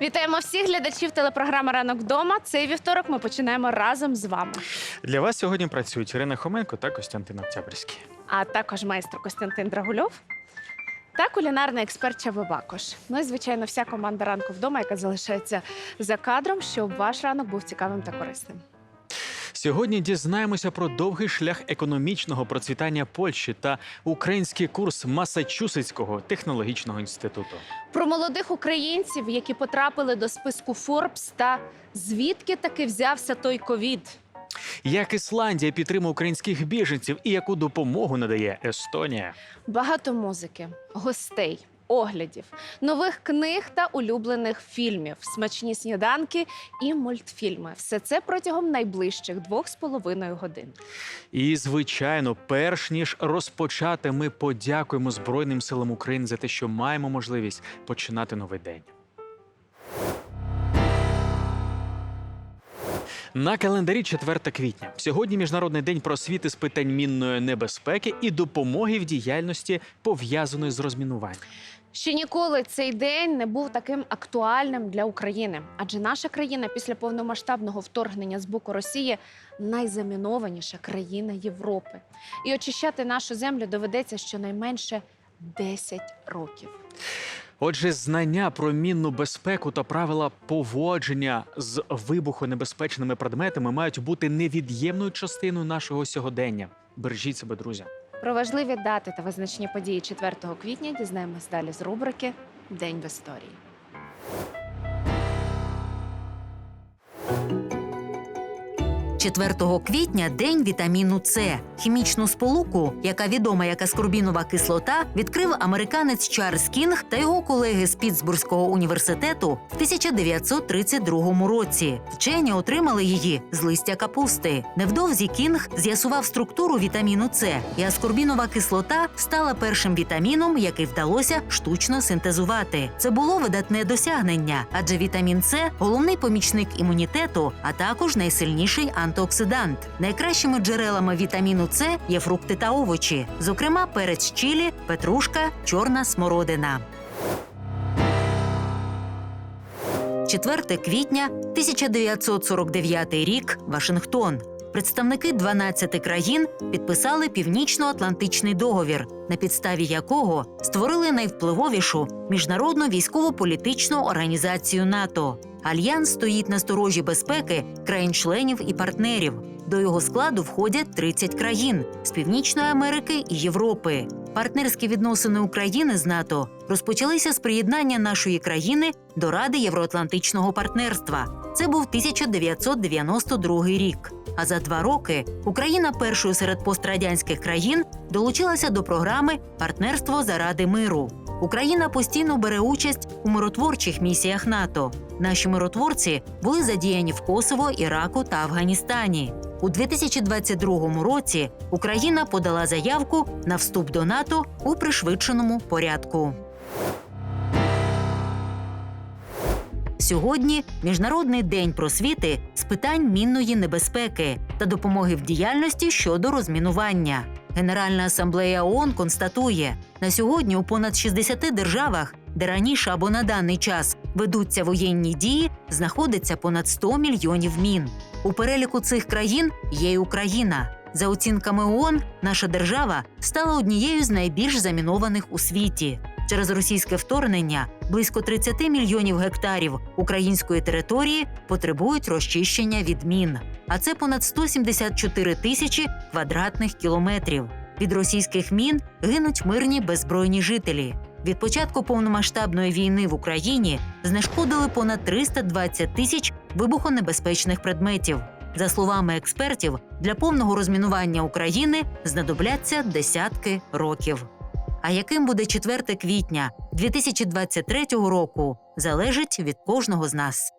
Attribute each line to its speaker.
Speaker 1: Вітаємо всіх глядачів телепрограми Ранок вдома. Цей вівторок ми починаємо разом з вами.
Speaker 2: Для вас сьогодні працюють Ірина Хоменко та Костянтин Октябрьський.
Speaker 1: А також майстер Костянтин Драгульов та кулінарний експерт Чаби Бакош. Ну і звичайно, вся команда ранку вдома, яка залишається за кадром, щоб ваш ранок був цікавим та корисним.
Speaker 2: Сьогодні дізнаємося про довгий шлях економічного процвітання Польщі та український курс Масачусетського технологічного інституту.
Speaker 1: Про молодих українців, які потрапили до списку Forbes, та звідки таки взявся той ковід.
Speaker 2: Як Ісландія підтримує українських біженців і яку допомогу надає Естонія?
Speaker 1: Багато музики, гостей, оглядів, нових книг та улюблених фільмів, смачні сніданки і мультфільми. Все це протягом найближчих двох з половиною годин.
Speaker 2: І звичайно, перш ніж розпочати, ми подякуємо Збройним силам України за те, що маємо можливість починати новий день. На календарі 4 квітня. Сьогодні міжнародний день просвіти з питань мінної небезпеки і допомоги в діяльності пов'язаної з розмінуванням.
Speaker 1: Ще ніколи цей день не був таким актуальним для України, адже наша країна після повномасштабного вторгнення з боку Росії найзамінованіша країна Європи. І очищати нашу землю доведеться щонайменше 10 років.
Speaker 2: Отже, знання про мінну безпеку та правила поводження з вибухонебезпечними предметами мають бути невід'ємною частиною нашого сьогодення. Бережіть себе, друзі.
Speaker 1: Про важливі дати та визначні події 4 квітня дізнаємось далі з рубрики День в історії.
Speaker 3: – 4 квітня день вітаміну С. Хімічну сполуку, яка відома як аскорбінова кислота, відкрив американець Чарльз Кінг та його колеги з Пітсбурзького університету в 1932 році. Вчені отримали її з листя капусти. Невдовзі Кінг з'ясував структуру вітаміну С, і аскорбінова кислота стала першим вітаміном, який вдалося штучно синтезувати. Це було видатне досягнення, адже вітамін С головний помічник імунітету, а також найсильніший антиоксидант. Найкращими джерелами вітаміну С є фрукти та овочі, зокрема перець чилі, петрушка, чорна смородина. 4 квітня 1949 рік Вашингтон. Представники 12 країн підписали Північно-Атлантичний договір, на підставі якого створили найвпливовішу міжнародну військово-політичну організацію НАТО. Альянс стоїть на сторожі безпеки країн-членів і партнерів. До його складу входять 30 країн з Північної Америки і Європи. Партнерські відносини України з НАТО розпочалися з приєднання нашої країни до Ради Євроатлантичного партнерства. Це був 1992 рік. А за два роки Україна першою серед пострадянських країн долучилася до програми Партнерство заради миру. Україна постійно бере участь у миротворчих місіях НАТО. Наші миротворці були задіяні в Косово, Іраку та Афганістані. У 2022 році Україна подала заявку на вступ до НАТО у пришвидшеному порядку. Сьогодні міжнародний день просвіти з питань мінної небезпеки та допомоги в діяльності щодо розмінування. Генеральна асамблея ООН констатує, на сьогодні у понад 60 державах, де раніше або на даний час ведуться воєнні дії, знаходиться понад 100 мільйонів мін. У переліку цих країн є й Україна. За оцінками ООН, наша держава стала однією з найбільш замінованих у світі. Через російське вторгнення близько 30 мільйонів гектарів української території потребують розчищення від мін. А це понад 174 тисячі квадратних кілометрів. Від російських мін гинуть мирні беззбройні жителі. Від початку повномасштабної війни в Україні знешкодили понад 320 тисяч вибухонебезпечних предметів. За словами експертів, для повного розмінування України знадобляться десятки років. А яким буде 4 квітня 2023 року, залежить від кожного з нас.